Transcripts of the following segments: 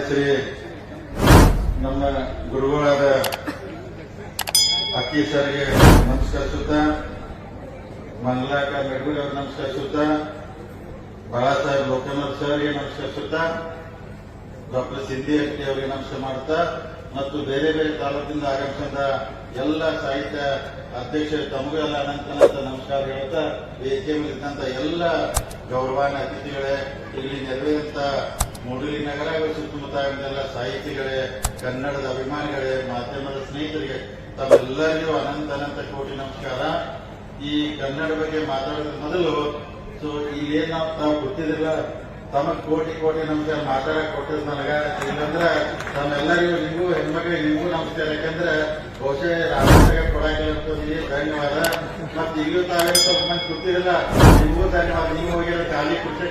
ಶ್ರೀ ನಮ್ಮ ಗುರುಗಳಾದ ಅಕ್ಕಿ ಸರ್ಗೆ ನಮಸ್ಕರಿಸುತ್ತಾ ಮಂಗಲಾಕ ಮೆಡಗುಡಿ ಅವ್ರಿಗೆ ನಮಸ್ಕರಿಸುತ್ತಾ, ಬಾಳಾಸಾಹೇಬ್ ಲೋಕನಾಥ್ ಸರ್ಗೆ ನಮಸ್ಕರಿಸುತ್ತಾ, ಡಾಕ್ಟರ್ ಸಿದ್ದಿ ಅಕ್ಕಿ ಅವರಿಗೆ ನಮಸ್ಕಾರ ಮಾಡುತ್ತಾ ಮತ್ತು ಬೇರೆ ಬೇರೆ ತಾಲೂಕಿನಿಂದ ಆಗಮಿಸಿದ ಎಲ್ಲ ಸಾಹಿತ್ಯ ಅಧ್ಯಕ್ಷರು ತಮಗೆಲ್ಲ ಅನಂತ ನಮಸ್ಕಾರ ಹೇಳ್ತಾ ವೇದಿಕೆ ಮೇಲಿದ್ದಂತ ಎಲ್ಲ ಗೌರವಾನ ಅತಿಥಿಗಳೇ ಇಲ್ಲಿ ನೆರವೇರಂತ ಮೂಡಲಿ ನಗರ ಸುತ್ತಮುತ್ತ ಸಾಹಿತಿಗಳೇ, ಕನ್ನಡದ ಅಭಿಮಾನಿಗಳೇ, ಮಾಧ್ಯಮದ ಸ್ನೇಹಿತರಿಗೆ ತಮ್ಮೆಲ್ಲರಿಗೂ ಅನಂತ ಅನಂತ ಕೋಟಿ ನಮಸ್ಕಾರ. ಈ ಕನ್ನಡ ಬಗ್ಗೆ ಮಾತಾಡೋದ್ರ ಮೊದಲು ಸೊ ಇಲ್ಲೇನ್ ನಾವು ತಾವು ಗೊತ್ತಿದಿಲ್ಲ ತಮಗ್ ಕೋಟಿ ಕೋಟಿ ನಮಸ್ಕಾರ ಮಾತಾಡಕ್ ಕೊಟ್ಟಿದ್ ನನಗ ಇಲ್ಲಂದ್ರ ತಮ್ಮೆಲ್ಲರಿಗೂ ನಿಮಗೂ ಹೆಣ್ಮಕ್ಳಿಗೆ ನಿಮಗೂ ನಮಸ್ಕಾರ. ಯಾಕಂದ್ರೆ, ಬಹುಶಃ ರಾಜ್ಯ ಕೊಡಾಗಿಲ್ಲ ಧನ್ಯವಾದ. ಮತ್ತೆ ಈಗಲೂ ತಾವೇ ಸ್ವಲ್ಪ ಮಂದಿ ಗೊತ್ತಿರಲ್ಲ. ನಿಮಗೂ ಧನ್ಯವಾದ. ನೀವು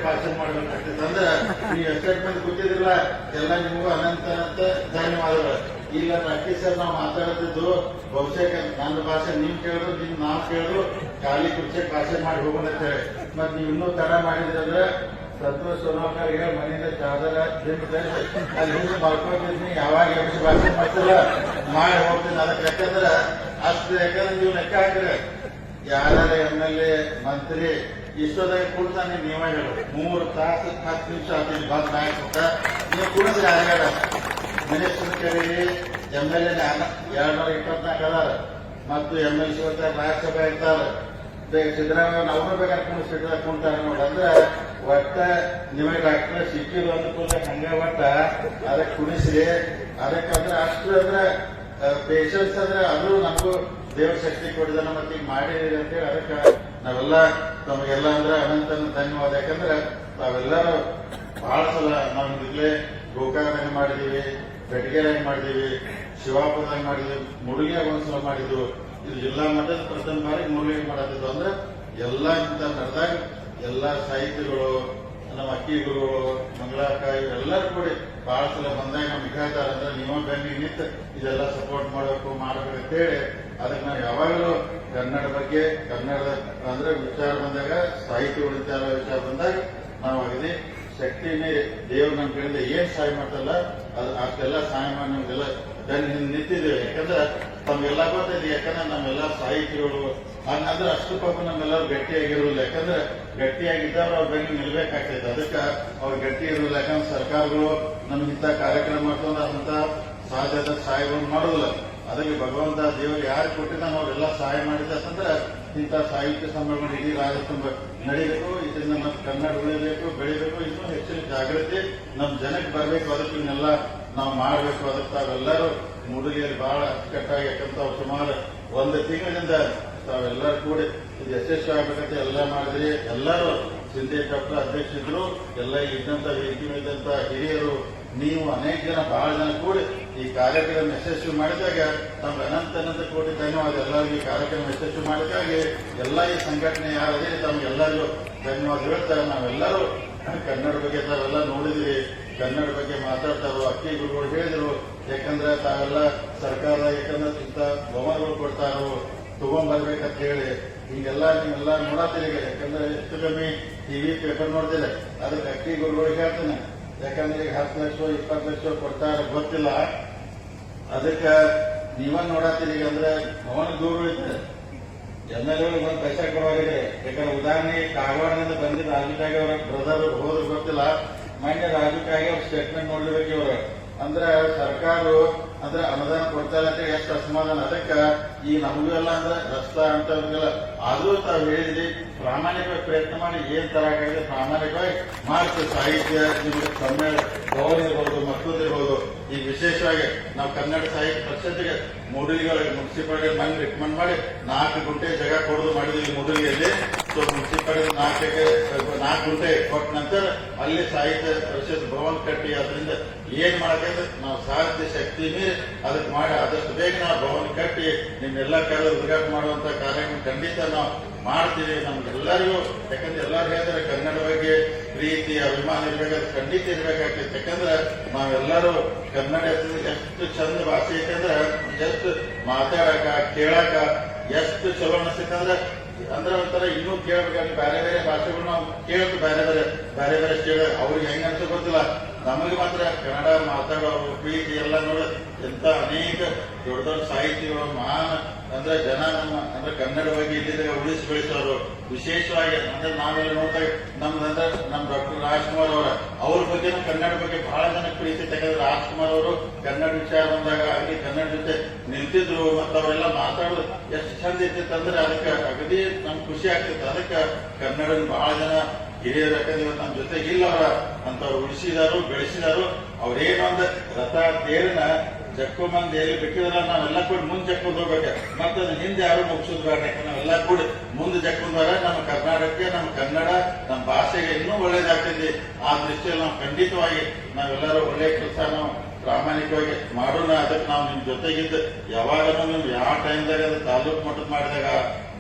ಭಾಷಣ ಮಾಡಬೇಕಾಗ್ತದೆ ಅಂದ್ರೆ ನೀವು ಎಕ್ಸೈಟ್ಮೆಂಟ್ ಮಂದಿ ಗೊತ್ತಿದಿಲ್ಲ ಎಲ್ಲ ನಿಮಗೂ ಅನಂತ ಅಂತ ಧನ್ಯವಾದಗಳು. ಈಗ ಅಕ್ಕಿ ಸರ್ ನಾವು ಮಾತಾಡ್ತಿದ್ದು ಬಹುಶಃ ನನ್ನ ಭಾಷೆ ನಿಮ್ ಕೇಳಿದ್ರು ನಿಮ್ ನಾವ್ ಕೇಳಿದ್ರು, ಖಾಲಿ ಕುರ್ಚೆ ಭಾಷೆ ಮಾಡಿ ಹೋಗೋಣ ಅಂತ ಹೇಳಿ ಮತ್ ನೀವು ಇನ್ನೂ ತಡ ಮಾಡಿದ್ರಂದ್ರೆ ಸಂತೋಷ್ ಸೋನಾಕರ್ ಈಗ ಮನೆಯಿಂದ ಚಾದರ ಅಲ್ಲಿ ಹಿಂದೆ ಯಾವಾಗ ಎಷ್ಟು ಭಾಷೆ ಮಾಡ್ತಿಲ್ಲ, ಮಾಡಿ ಹೋಗ್ತೀನಿ. ಅದಕ್ಕೆ ಯಾಕಂದ್ರೆ ಅಷ್ಟು ಯಾಕಂದ್ರೆ ನೀವು ಲೆಕ್ಕ ಹಾಕಿದ್ರೆ ಯಾರ ಎಂ ಎಲ್ ಎ ಮಂತ್ರಿ ಇಷ್ಟೊದಾಗ ಕೂಡ್ತಾನೆ ಹೇಳು ಮೂರು ತಾಸು ಹತ್ತು ನಿಮಿಷ ಆಗ್ತೀನಿ ಬಂದ್ ನಾಯಕ ನೀವು ಕೂಡಿದ್ರೆ ಯಾರಿಗಾರ ಮಿನಿಸ್ಟರ್ ಕೇಳಿ ಎಂ ಎಲ್ ಎ ಎರಡ್ನೂರ ಇಪ್ಪತ್ನಾಲ್ಕು ಅದಾರ. ಮತ್ತು ಎಂ ಎಲ್ ಸಿ ಇರ್ತಾರೆ ರಾಜ್ಯಸಭೆ ಇರ್ತಾರೆ. ಸಿದ್ದರಾಮಯ್ಯ ಅವರು ಬೇಕಾದ್ರೆ ಕುಣಿಸ್ಬಿಟ್ರೆ ಕುಂತಾರೆ ನೋಡಿ ಅಂದ್ರೆ ಒಟ್ಟ ನಿಮಗೆ ಡಾಕ್ಟರ್ ಸಿಕ್ಕಿದ್ರು ಅನುಕೂಲ ಹಂಗ ಒಟ್ಟ ಅದಕ್ಕೆ ಕುಣಿಸಿ ಅದಕ್ಕಂದ್ರೆ ಅಷ್ಟು ಅಂದ್ರೆ ಪೇಷನ್ಸ್ ಅಂದ್ರೆ ಅದು ನಮಗೂ ದೇವ್ರ ಶಕ್ತಿ ಕೊಡಿದ ಮತ್ತೆ ಈಗ ಮಾಡಿದೀರಿ ಅಂತೇಳಿ ಅದಕ್ಕೆ ನಾವೆಲ್ಲ ತಮಗೆಲ್ಲ ಅಂದ್ರೆ ಅನಂತ ಧನ್ಯವಾದ. ಯಾಕಂದ್ರೆ ತಾವೆಲ್ಲರೂ ಬಹಳ ಸಲ ನಾವು ಇಲ್ಲೇ ಗೋಕಾಕದಾಗ ಮಾಡಿದೀವಿ ಬೆಟಗೇರಾಗ ಮಾಡಿದೀವಿ ಶಿವಾಪುರದಾಗ ಮಾಡಿದ್ವಿ ಮುರುಗಿಯಾಗ ಒಂದ್ಸಲ ಮಾಡಿದ್ವು ಇದು ಜಿಲ್ಲಾ ಮಟ್ಟದ ಪ್ರಥಮ ಬಾರಿ ಮುರುಳಿಗೆ ಮಾಡತ್ತಿದ್ವು ಅಂದ್ರೆ ಎಲ್ಲ ಇಂತ ನಡೆದಾಗ ಎಲ್ಲ ಸಾಹಿತಿಗಳು, ನಮ್ಮ ಅಕ್ಕಿಗಳು ಮಂಗಳಾಕ ಎಲ್ಲರೂ ಕೂಡಿ ಬಹಳ ಸಲ ಬಂದಾಗ ನಮ್ಗೆ ಹೇಳ್ತಾರೆ ಅಂದ್ರೆ ನೀವು ಬನ್ನಿ ನಿಂತು ಇದೆಲ್ಲ ಸಪೋರ್ಟ್ ಮಾಡಬೇಕು ಮಾಡಬೇಕು ಅಂತೇಳಿ ಅದಕ್ಕೆ ನಾವು ಯಾವಾಗಲೂ ಕನ್ನಡ ಬಗ್ಗೆ ಕನ್ನಡದ ಅಂದ್ರೆ ವಿಚಾರ ಬಂದಾಗ ಸಾಹಿತ್ಯ ವಿಚಾರ ವಿಚಾರ ಬಂದಾಗ ನಾವು ಅಗದಿ ಶಕ್ತಿನೇ ದೇವ್ರ ನಮ್ಮ ಕಡೆಯಿಂದ ಏನ್ ಸಹಾಯ ಮಾಡ್ತಲ್ಲ ಅದು ಅಷ್ಟೆಲ್ಲ ಸಹಾಯ ಮಾಡಿ ನಮ್ಗೆಲ್ಲ ದನ್ ಹಿಂದೆ ನಿಂತಿದ್ದೇವೆ. ಯಾಕಂದ್ರೆ ತಮ್ಗೆಲ್ಲ ಗೊತ್ತಿದೆ ಯಾಕಂದ್ರೆ ನಮ್ಮೆಲ್ಲ ಸಾಹಿತಿಗಳು ಅಂದ್ರೆ ಅಷ್ಟು ಪಾಪ ನಮ್ಮೆಲ್ಲರೂ ಗಟ್ಟಿಯಾಗಿರೋಲ್ಲ ಯಾಕಂದ್ರೆ ಗಟ್ಟಿಯಾಗಿದ್ದವ್ರು ಅವ್ರ ಬಗ್ಗೆ ನಿಲ್ಬೇಕಾಗ್ತೈತೆ. ಅದಕ್ಕೆ ಅವ್ರು ಗಟ್ಟಿ ಇರೋಲ್ಲ ಯಾಕಂದ್ರೆ ಸರ್ಕಾರಗಳು ನಮ್ಗೆ ಇಂಥ ಕಾರ್ಯಕ್ರಮ ಮಾಡ್ಕೊಂಡು ಅಂತ ಸಾಧ್ಯತೆ, ಸಹಾಯವನ್ನು ಮಾಡೋದಿಲ್ಲ. ಅದಕ್ಕೆ ಭಗವಂತ ದೇವರು ಯಾರು ಕೊಟ್ಟಿದ್ದಾನೆ ಅವರೆಲ್ಲ ಸಹಾಯ ಮಾಡಿದ ಅಂತಂದ್ರೆ ಇಂಥ ಸಾಹಿತ್ಯ ಸಮ್ಮೇಳನ ಇಡೀ ರಾಜ್ಯ ತುಂಬ ನಡೀಬೇಕು ಇದರಿಂದ ನಮ್ಮ ಕನ್ನಡ ಉಳಿಬೇಕು ಬೆಳಿಬೇಕು, ಇನ್ನೂ ಹೆಚ್ಚಿನ ಜಾಗೃತಿ ನಮ್ಮ ಜನಕ್ಕೆ ಬರಬೇಕು ಅದಕ್ಕೆಲ್ಲ ನಾವು ಮಾಡಬೇಕು, ಅದಕ್ಕೆ ತಾವೆಲ್ಲರೂ ಮೂಡಿಗೆಯಲ್ಲಿ ಬಹಳ ಅಚ್ಚುಕಟ್ಟಾಗಿ ಯಾಕಂತ ಸುಮಾರು ಒಂದು ತಿಂಗಳಿಂದ ತಾವೆಲ್ಲರೂ ಕೂಡಿ ಯಶಸ್ವಿ ಆಗ್ಬೇಕಂತ ಎಲ್ಲ ಮಾಡಿದ್ರಿ. ಎಲ್ಲರೂ ಸಿಂಧಿ ಡಾಕ್ಟರ್ ಅಧ್ಯಕ್ಷರು ಎಲ್ಲ ಇದ್ದಂತ ಇದ್ದಂತ ಹಿರಿಯರು, ನೀವು ಅನೇಕ ಜನ, ಬಹಳ ಜನ ಕೂಡಿ ಈ ಕಾರ್ಯಕ್ರಮ ಯಶಸ್ವಿ ಮಾಡಿದಾಗ ತಮ್ಮ ಅನಂತ ಅನಂತ ಕೋಟಿ ಧನ್ಯವಾದ ಎಲ್ಲರಿಗೂ ಕಾರ್ಯಕ್ರಮ ಯಶಸ್ವಿ ಮಾಡಿದಾಗೆ ಎಲ್ಲ ಈ ಸಂಘಟನೆ ಯಾರದೇ ತಮಗೆಲ್ಲರಿಗೂ ಧನ್ಯವಾದ ಹೇಳ್ತಾರೆ. ನಾವೆಲ್ಲರೂ ಕನ್ನಡ ಬಗ್ಗೆ ತಾವೆಲ್ಲ ನೋಡಿದ್ವಿ ಕನ್ನಡ ಬಗ್ಗೆ ಮಾತಾಡ್ತಾರೋ, ಅಕ್ಕಿ ಗುರುಗಳು ಹೇಳಿದ್ರು. ಯಾಕಂದ್ರೆ ತಾವೆಲ್ಲ ಸರ್ಕಾರ ಯಾಕಂದ್ರೆ ಸುತ್ತ ಬಹುಮಾನಗಳು ಕೊಡ್ತಾರೋ ತಗೊಂಡ್ಬರ್ಬೇಕಂತ ಹೇಳಿ ಹಿಂಗೆಲ್ಲ ನೀವೆಲ್ಲ ನೋಡತ್ತೀರಿ ಯಾಕಂದ್ರೆ ಎಷ್ಟು ಕಮ್ಮಿ ಟಿವಿ ಪೇಪರ್ ನೋಡ್ತಿಲ್ಲ ಅದಕ್ಕೆ ಅಕ್ಕಿ ಗುರುಗಳಿಗೆ ಹೇಳ್ತೇನೆ. ಯಾಕಂದ್ರೆ ಈಗ ಹತ್ತು ಲಕ್ಷ ಇಪ್ಪತ್ತು ಲಕ್ಷ ಕೊಡ್ತಾರೆ ಗೊತ್ತಿಲ್ಲ. ಅದಕ್ಕೆ ನೀವ ನೋಡತ್ತೀರಿ ಅಂದ್ರೆ ಭವನ ದೂರ ಐತೆ ಎಂ ಎಲ್ ಎ ಒಂದು ಪೈಸಾ ಕೊಡುವಾಗಿದೆ ಯಾಕಂದ್ರೆ ಉದಾಹರಣೆ, ಕಾಗವಾಡದಿಂದ ಬಂದಿದ್ದ ರಾಜಕಾಗಿ ಅವರ ಬ್ರದರ್ ಹೋದ್ರು ಗೊತ್ತಿಲ್ಲ. ಮೊನ್ನೆ ರಾಜಕಾಗಿ ಅವ್ರ ಸ್ಟೇಟ್ಮೆಂಟ್ ನೋಡ್ಲಿಬೇಕು ಇವರು. ಅಂದ್ರೆ ಸರ್ಕಾರ ಅಂದ್ರೆ ಅನುದಾನ ಕೊಡ್ತಾರೆ ಅಂತ ಎಷ್ಟು ಅಸಮಾಧಾನ. ಅದಕ್ಕೆ ಈ ನಮಗೂ ಎಲ್ಲ ಅಂದ್ರೆ ರಸ್ತಾ ಅಂತ ಆದ್ರೂ ತಾವು ಹೇಳಿದ್ರಿ ಪ್ರಾಮಾಣಿಕವಾಗಿ ಪ್ರಯತ್ನ ಮಾಡಿ ಏನ್ ತರಕಾಗಿದೆ ಪ್ರಾಮಾಣಿಕವಾಗಿ ಮಾಡ್ತೀವಿ ಸಾಹಿತ್ಯ, ನಿಮಗೆ ಕನ್ನಡ ಭವನ ಇರ್ಬೋದು, ಮತ್ತೊಂದು ಈ ವಿಶೇಷವಾಗಿ ನಾವು ಕನ್ನಡ ಸಾಹಿತ್ಯ ಪರಿಷತ್ಗೆ ಮೂಡಲಿಗಳಿಗೆ ಮುನ್ಸಿಪಾಲಿಟಿ ಮನೆ ರಿಕಮೆಂಡ್ ಮಾಡಿ ನಾಲ್ಕು ಗುಂಟೆ ಜಾಗ ಕೊಡೋದು ಮಾಡಿದ್ವಿ ಮೂಡಲಿಯಲ್ಲಿ ಸೊ ಮುನ್ಸಿಪಾಲಿಟಿ ನಾಲ್ಕಕ್ಕೆ, ನಾಲ್ಕು ಗುಂಟೆ ಕೊಟ್ಟ ನಂತರ ಅಲ್ಲಿ ಸಾಹಿತ್ಯ ಪರಿಷತ್ ಭವನ ಕಟ್ಟಿ. ಅದರಿಂದ ಏನ್ ಮಾಡಬೇಕು ನಾವು ಸಾಹಿತ್ಯ ಶಕ್ತಿ ಮೀರಿ ಅದಕ್ಕೆ ಮಾಡಿ ಆದಷ್ಟು ಬೇಗ ನಾವು ಭವನ ಕಟ್ಟಿ ನಿಮ್ಮೆಲ್ಲ ಕರೆದು ಉದ್ಘಾಟನೆ ಮಾಡುವಂತ ಕಾರ್ಯಕ್ರಮ ಖಂಡಿತ ನಾವು ಮಾಡ್ತೀವಿ ನಮ್ಗೆಲ್ಲರಿಗೂ ಯಾಕಂದ್ರೆ ಎಲ್ಲರೂ ಹೇಳ್ತಾರೆ ಕನ್ನಡ ಬಗ್ಗೆ ಪ್ರೀತಿ, ಅಭಿಮಾನ ಇರ್ಬೇಕಾದ್ರೆ ಖಂಡಿತ ಇರ್ಬೇಕಾಗ್ತೈತೆ ಯಾಕಂದ್ರೆ ನಾವೆಲ್ಲರೂ ಕನ್ನಡ ಎಷ್ಟು ಚಂದ ಭಾಷೆ ಐತಂದ್ರೆ ಎಷ್ಟು ಮಾತಾಡಕ, ಕೇಳಕ ಎಷ್ಟು ಚಲೋ ಅನಿಸ್ತೈತಂದ್ರೆ ಅಂದ್ರೆ ಒಂಥರ ಇನ್ನೂ ಕೇಳ್ಬೇಕಾದ್ರೆ ಬೇರೆ ಬೇರೆ ಭಾಷೆಗಳು ನಾವು ಕೇಳ್ತು ಬೇರೆ ಬೇರೆ ಬೇರೆ ಬೇರೆ ಕೇಳ ಅವ್ರಿಗೆ ಹೆಂಗ ಅನ್ಸೋ ಗೊತ್ತಿಲ್ಲ. ನಮಗೆ ಮಾತ್ರ ಕನ್ನಡ ಮಾತಾಡೋ ಪ್ರೀತಿ ಎಲ್ಲ ನೋಡಿ ಎಂತ ಅನೇಕ ದೊಡ್ಡ ದೊಡ್ಡ ಸಾಹಿತಿಗಳು ಮಹಾನ್ ಅಂದ್ರೆ ಜನ ನಮ್ಮ, ಅಂದ್ರೆ ಕನ್ನಡವಾಗಿ ಇಲ್ಲಿದ್ದಾಗ ಉಳಿಸಿ ಬೆಳೆಸೋರು ವಿಶೇಷವಾಗಿ ಅಂದ್ರೆ ನಾವೆಲ್ಲ ನೋಡ್ತಾ ನಮ್ದಂದ್ರೆ ನಮ್ ಡಾಕ್ಟರ್ ರಾಜ್ಕುಮಾರ್ ಅವರ, ಅವ್ರ ಬಗ್ಗೆ ಕನ್ನಡ ಬಗ್ಗೆ ಬಹಳ ಜನ ಪ್ರೀತಿ ಯಾಕಂದ್ರೆ ರಾಜ್ಕುಮಾರ್ ಅವರು ಕನ್ನಡ ವಿಚಾರ ಬಂದಾಗ ಅಲ್ಲಿ ಕನ್ನಡ ಜೊತೆ ನಿಂತಿದ್ರು ಮತ್ತೆ ಅವರೆಲ್ಲ ಮಾತಾಡೋದು ಎಷ್ಟು ಚಂದ ಇರ್ತಿತ್ತು ಅಂದ್ರೆ ಅದಕ್ಕೆ ಅಗದಿ ನಮ್ಗೆ ಖುಷಿ ಆಗ್ತಿತ್ತು. ಅದಕ್ಕೆ ಕನ್ನಡ ಬಹಳ ಜನ ಹಿರಿಯರು ಯಾಕಂದ್ರೆ ಇವತ್ತು ನಮ್ಮ ಜೊತೆ ಇಲ್ಲ ಅವರ ಅಂತವ್ರು ಉಳಿಸಿದಾರು, ಬೆಳೆಸಿದಾರು. ಅಂದ್ರೆ ರಥ ತೇರಿನ ಜಕ್ಕು ಮಂದಿ ಎಲ್ಲಿ ಬೇಕಿದ್ರೆ ನಾವೆಲ್ಲ ಕೂಡಿ ಮುಂದೆ ಜಕ್ಕೊಂಡು ಹೋಗ್ಬೇಕು. ಮತ್ತೆ ಅದು ಹಿಂದೆ ಯಾರು ಮುಗಿಸೋದು ಬೇಡ ನಾವೆಲ್ಲ ಕೂಡಿ ಮುಂದೆ ಜಕ್ಕೊಂಡಾಗ ನಮ್ಮ ಕರ್ನಾಟಕಕ್ಕೆ, ನಮ್ಮ ಕನ್ನಡ, ನಮ್ಮ ಭಾಷೆಗೆ ಇನ್ನೂ ಒಳ್ಳೇದಾಗ್ತದೆ. ಆ ದೃಷ್ಟಿಯಲ್ಲಿ ನಾವು ಖಂಡಿತವಾಗಿ ನಾವೆಲ್ಲರೂ ಒಳ್ಳೆ ಕೆಲಸ ನಾವು ಪ್ರಾಮಾಣಿಕವಾಗಿ ಮಾಡೋಣ. ಅದಕ್ಕೆ ನಾವು ನಿಮ್ ಜೊತೆಗಿದ್ದು. ಯಾವಾಗಲೂ ನೀವು ಯಾವ ಟೈಮ್ದಾಗ ಅದು ತಾಲೂಕು ಮಟ್ಟದ ಮಾಡಿದಾಗ,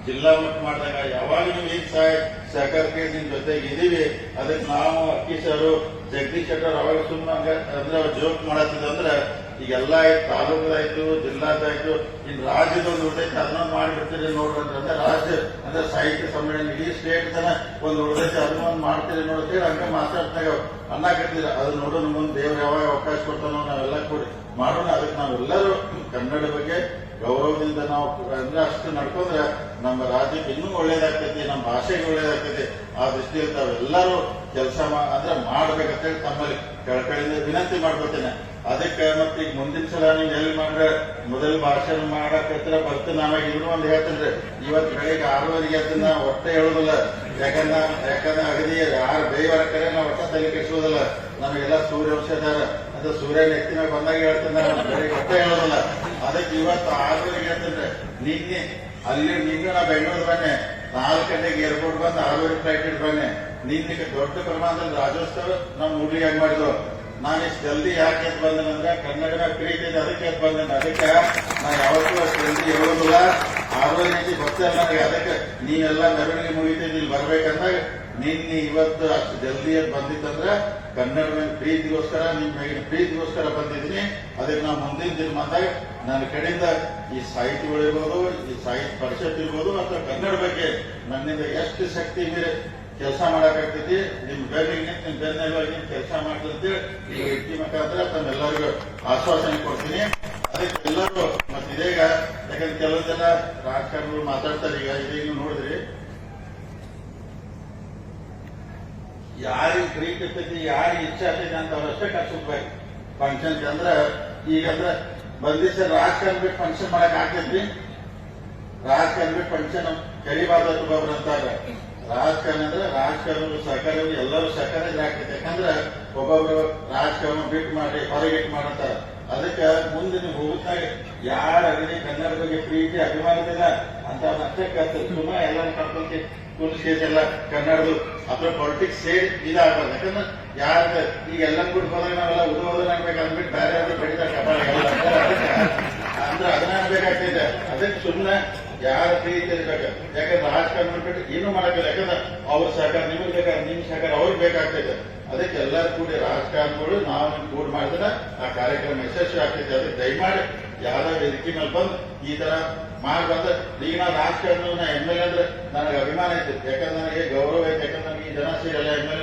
ಜಿಲ್ಲಾ ಮಟ್ಟ ಮಾಡಿದಾಗ, ಯಾವಾಗ ನೀವು ಸಹಾಯ ಸಹಕಾರಕ್ಕೆ ನಿಮ್ ಜೊತೆಗೆ ಇದೀವಿ. ಅದಕ್ಕೆ ನಾವು ಅಕ್ಕೀಶರು ಜಗದೀಶ್ ಶೆಟ್ಟರ್ ಅವಾಗ ಸುಮ್ಮನೆ ಅಂದ್ರೆ ಅವ್ರು ಜೋಕ್ ಮಾಡತ್ತಿದ್ರು ಅಂದ್ರೆ ಈಗೆಲ್ಲ ಆಯ್ತು, ತಾಲೂಕದಾಯ್ತು, ಜಿಲ್ಲಾದಾಯ್ತು, ಇನ್ ರಾಜ್ಯದ ಒಂದು ಉಳಿದೈತೆ ಅದನ್ನ ಮಾಡಿಬಿಡ್ತೀರಿ ನೋಡ್ರಿ ಅಂದ್ರೆ ರಾಜ್ಯ ಅಂದ್ರೆ ಸಾಹಿತ್ಯ ಸಮ್ಮೇಳನ, ಇಡೀ ಸ್ಟೇಟ್ ತನ ಒಂದು ಉಳಿದೈತೆ ಅದನ್ನೊಂದು ಮಾಡ್ತೀರಿ ನೋಡ್ತೀರಿ ಹಂಗ ಮಾತಾಡ್ತಾಗ ಅನ್ನಕತ್ತಿರ ಅದನ್ನ ನೋಡೋಣ ಮುಂದೆ ದೇವ್ರು ಯಾವಾಗ ಅವಕಾಶ ಕೊಡ್ತಾನೋ ನಾವೆಲ್ಲ ಕೊಡಿ ಮಾಡೋಣ. ಅದಕ್ಕೆ ನಾವೆಲ್ಲರೂ ಕನ್ನಡ ಬಗ್ಗೆ ಗೌರವದಿಂದ ನಾವು ಅಂದ್ರೆ ಅಷ್ಟು ನಡ್ಕೊಂಡ್ರೆ ನಮ್ಮ ರಾಜ್ಯಕ್ಕೆ ಇನ್ನೂ ಒಳ್ಳೇದಾಗ್ತೈತಿ, ನಮ್ಮ ಭಾಷೆಗೆ ಒಳ್ಳೇದಾಗ್ತೈತಿ. ಆ ದೃಷ್ಟಿಯಲ್ಲಿ ತಾವೆಲ್ಲರೂ ಕೆಲಸ ಅಂದ್ರೆ ಮಾಡ್ಬೇಕಂತೇಳಿ ತಮ್ಮಲ್ಲಿ ಕೆಳಕಡೆಯಿಂದ ವಿನಂತಿ ಮಾಡ್ಕೊತೇನೆ ಅದಕ್ಕೆ ಮತ್ತೆ ಈಗ ಮುಂದಿನ ಸಲ ನೀವು ಎಲ್ಲಿ ಮಾಡ್ರೆ ಮೊದಲು ಭಾಷಣ ಮಾಡಕತ್ರ ಬರ್ತೀನಿ ಆಮೇಲೆ ಇನ್ನೂ ಒಂದು ಹೇಳ್ತೇನೆ ಇವತ್ತು ಬೆಳಿಗ್ಗೆ ಆರೂವರೆಗೆ ಅದನ್ನ ಒಟ್ಟೆ ಹೇಳುದಿಲ್ಲ. ಯಾಕಂದ್ರೆ ಯಾಕಂದ್ರೆ ಅಗದಿ ಯಾರು ಕಡೆ ನಾವು ಒಟ್ಟ ತಲೆ ಕೆಡಿಸೋದಿಲ್ಲ. ನಮಗೆಲ್ಲ ಸೂರ್ಯವಂಶದಾರ ಅಂದ್ರೆ. ಸೂರ್ಯ ಎತ್ತಿನ ಬಂದಾಗ ಹೇಳ್ತೇನೆ ಬೆಳಿಗ್ಗೆ ಒಟ್ಟೆ ಹೇಳೋದಿಲ್ಲ. ಅದಕ್ಕೆ ಇವತ್ತು ಆರೂವರೆಗೆ ಹೇಳ್ತೇನೆ ನಿನ್ನೆ, ಅಲ್ಲಿ ನಿನ್ನೆ ನಾ ಬೆಂಗಳೂರು ಬನ್ನೆ ನಾಲ್ಕು ಗಂಟೆಗೆ ಏರ್ಪೋರ್ಟ್ ಬಂದು ಆರೂವರೆ ಫ್ಲೈಟ್ ಬನ್ನಿ ನಿನ್ನೆ ದೊಡ್ಡ ಪ್ರಮಾಣದಲ್ಲಿ ರಾಜ್ಯೋತ್ಸವ ನಮ್ಮ ಹುಡುಗಿಯಾಗಿ ಮಾಡಿದ್ರು? ನಾನು ಇಷ್ಟು ಜಲ್ದಿ ಯಾಕೆ ಬಂದನಂದ್ರೆ ಕನ್ನಡ ಪ್ರೀತಿ ಇದೆ ಅದಕ್ಕೆ ಬಂದೇನೆ ಅದಕ್ಕೆ ನಾ ಯಾವತ್ತೂ ಅಷ್ಟು ಜಲ್ದಿ ಹೇಳೋದಿಲ್ಲ ಆರೂವರೆ ರೀತಿ ಗೊತ್ತೇ ನನಗೆ ಅದಕ್ಕೆ ನೀವೆಲ್ಲ ಮೆರವಣಿಗೆ ಮುಗಿತಿದ್ದು ಇಲ್ಲಿ ಬರ್ಬೇಕಂದಾಗ ನಿನ್ನೆ ಇವತ್ತು ಅಷ್ಟು ಜಲ್ದಿ ಬಂದಿತ್ತಂದ್ರೆ ಕನ್ನಡ ಮೇಲೆ ಪ್ರೀತಿಗೋಸ್ಕರ ನಿಮ್ಮ ಮೇಲಿನ ಪ್ರೀತಿಗೋಸ್ಕರ ಬಂದಿದ್ದೀನಿ. ಅದಕ್ಕೆ ನಾವು ಮುಂದಿನ ದಿನ ಬಂದಾಗ ನನ್ನ ಕಡೆಯಿಂದ ಈ ಸಾಹಿತಿಗಳಿರ್ಬೋದು ಈ ಸಾಹಿತ್ಯ ಪರಿಷತ್ ಇರ್ಬೋದು, ಅಥವಾ ಕನ್ನಡ ಬಗ್ಗೆ ನನ್ನಿಂದ ಎಷ್ಟು ಶಕ್ತಿ ಮೀರಿ ಕೆಲಸ ಮಾಡಕ್ಕಾಗ್ತೈತಿ, ನಿಮ್ ಬೆನ್ನಿಗೆ, ನಿಮ್ ಬೆನ್ನೆಲುವಾಗಿ ಕೆಲಸ ಮಾಡ್ತಂತೇಳಿ ಈ ವ್ಯಕ್ತಿ ಮುಖಾಂತರ ತಮ್ಮೆಲ್ಲರಿಗೂ ಆಶ್ವಾಸನೆ ಕೊಡ್ತೀನಿ. ಅದಕ್ಕೆ ಎಲ್ಲರೂ, ಮತ್ತೆ ಇದೇಗ ಯಾಕಂದ್ರೆ ಕೆಲವು ಜನ ರಾಜಕಾರಣಿಗಳು ಮಾತಾಡ್ತಾರೆ, ಈಗ ಇದೀಗ ನೋಡಿದ್ರಿ. ಯಾರಿಗೆ ಪ್ರೀತಿ ಇರ್ತೈತಿ, ಯಾರಿಗೆ ಇಚ್ಛೆ ಆಗ್ತೈತಿ ಅಂತ ಅವ್ರಷ್ಟೇ ಕರ್ಸ್ಬೇಕು ಫಂಕ್ಷನ್ ಅಂದ್ರ, ಈಗ ಅಂದ್ರ ಬಂದಿಸ ರಾಜಕಾರಣ ಬಿಟ್ಟು ಫಂಕ್ಷನ್ ಮಾಡಕ್ ಆಗ್ತೈತಿ. ರಾಜಕಾರಣ ಬಿಟ್ಟು ಫಂಕ್ಷನ್ ಕರಿಬಾರ್ದು ಅಂತಾರೆ. ರಾಜಕಾರಣ ಅಂದ್ರೆ ರಾಜಕಾರಣ ಸಹಕಾರ ಎಲ್ಲರೂ ಸಹಕಾರ ಆಗ್ತೈತೆ ಯಾಕಂದ್ರೆ ಒಬ್ಬೊಬ್ರು ರಾಜಕಾರಣ ಬಿಟ್ ಮಾಡಿ ಹೊರಗೆ ಇಟ್ ಮಾಡಂತಾರ ಅದಕ್ಕೆ ಮುಂದಿನ ನೀವು ಯಾರ ಅಗದಿ ಕನ್ನಡ ಬಗ್ಗೆ ಪ್ರೀತಿ ಅಭಿಮಾನದಿಲ್ಲ ಅಂತ ಮತ್ತೆ ಕರ್ತದೆ ಸುಮ್ಮನೆ ಎಲ್ಲ ಕರ್ಕೊಂತಿ ಕುಣಿಸ್ಕೇಸ್ ಎಲ್ಲ ಕನ್ನಡದು ಅದ್ರ ಪೊಲಿಟಿಕ್ಸ್ ಸೇರಿ ಇದಾಗಬಾರ್ದು. ಯಾಕಂದ್ರೆ ಯಾರ ಈಗ ಎಲ್ಲ ಬಿಟ್ಟು ಹೋದಾಗ ನಾವೆಲ್ಲ ಉದು ಓದನ ಆಗ್ಬೇಕು ಅಂದ್ಬಿಟ್ಟು ಬೇರೆ ಯಾರು ಕಪಾಳ ಅಂದ್ರೆ ಅದನ್ನ ಅನ್ಬೇಕಾಗ್ತೈತೆ ಅದಕ್ಕೆ ಸುಮ್ಮನೆ ಯಾರ ಪ್ರೀತಿ ಇರ್ಬೇಕು ಯಾಕಂದ್ರೆ ರಾಜಕಾರಣ ಬಿಟ್ಟು ಏನು ಮಾಡಕ್ಕಿಲ್ಲ. ಯಾಕಂದ್ರೆ ಅವ್ರ ಸಹಕಾರ ನಿಮಗೆ ಬೇಕಾದ್ರೆ ನಿಮ್ ಸಹಕಾರ ಅವ್ರಿಗೆ ಬೇಕಾಗ್ತೈತೆ ಅದಕ್ಕೆ ಎಲ್ಲರೂ ಕೂಡಿ ರಾಜಕಾರಣಿಗಳು, ನಾವು ಕೂಡಿ ಮಾಡಿದ್ರೆ ಆ ಕಾರ್ಯಕ್ರಮ ಯಶಸ್ವಿ ಆಗ್ತೈತೆ ಅದಕ್ಕೆ ದಯಮಾಡಿ ಯಾರೋ ವೇದಿಕೆ ಮೇಲೆ ಬಂದು ಈ ತರ ಮಾಡಿ ಬಂದ ಈಗ ನಾವು ರಾಜಕಾರಣ ಎಂ ಎಲ್ ಎ ಅಂದ್ರೆ ನನಗೆ ಅಭಿಮಾನ ಐತಿ ಯಾಕಂದ್ರೆ ನನಗೆ ಗೌರವ ಐತೆ ಯಾಕಂದ್ರೆ ನನಗೆ ಈ ಜನ ಸೇರಿ ಎಲ್ಲ ಎಂ ಎಲ್ ಎ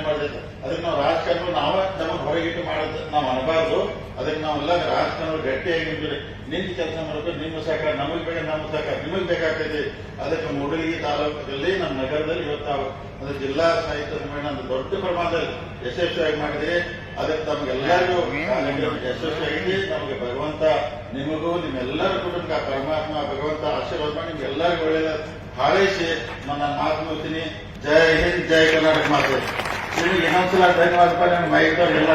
ಅದಕ್ಕೆ ನಾವು ರಾಜಕಾರಣ ನಾವೇ ನಮಗೆ ಹೊರಗಿಟ್ಟು ಮಾಡೋದು, ನಾವು ಅನ್ಬಾರ್ದು. ಅದಕ್ಕೆ ನಾವೆಲ್ಲ ರಾಜಕಾರಣ ಗಟ್ಟಿಯಾಗಿ ನಿಂತಿರಿ ನಿಮ್ಮ ಕೆಲಸ ಮಾಡಬೇಕು ನಿಮ್ಮ ಸಹಕಾರ, ನಮಗೆ ಬೇಕು ನಮ್ಮ ಸಹಕಾರ, ನಿಮಗೆ ಬೇಕಾಗ್ತೈತಿ ಅದಕ್ಕೆ ಮೂಡಲಗಿ ತಾಲೂಕಲ್ಲಿ ನಮ್ಮ ನಗರದಲ್ಲಿ ಇವತ್ತು ಅಂದ್ರೆ ಜಿಲ್ಲಾ ಸಾಹಿತ್ಯ ಸಮ್ಮೇಳನ ದೊಡ್ಡ ಪ್ರಮಾಣದಲ್ಲಿ ಯಶಸ್ವಿಯಾಗಿ ಮಾಡಿದೆ ಅದಕ್ಕೆ ತಮಗೆಲ್ಲರಿಗೂ ಯಶಸ್ವಿಯಾಗಿದೆ ನಮಗೆ ಭಗವಂತ ನಿಮಗೂ, ನಿಮ್ಮೆಲ್ಲರ ಕುಟುಂಬ ಪರಮಾತ್ಮ, ಭಗವಂತ ಆಶೀರ್ವಾದ ಮಾಡಿ ನಿಮ್ಗೆಲ್ಲರಿಗೂ ಒಳ್ಳೆಯದ ಹಾರೈಸಿ. ನನ್ನ ಮಾತು ನೋಡ್ತೀನಿ ಜಯ ಹಿಂದ್ ಜಯ ಕರ್ನಾಟಕ ಮಾತು. ಇನ್ನೊಂದ್ಸಲ ಧನ್ಯವಾದಪ್ಪ ನನ್ನ ಮೈಕ್ ಎಲ್ಲ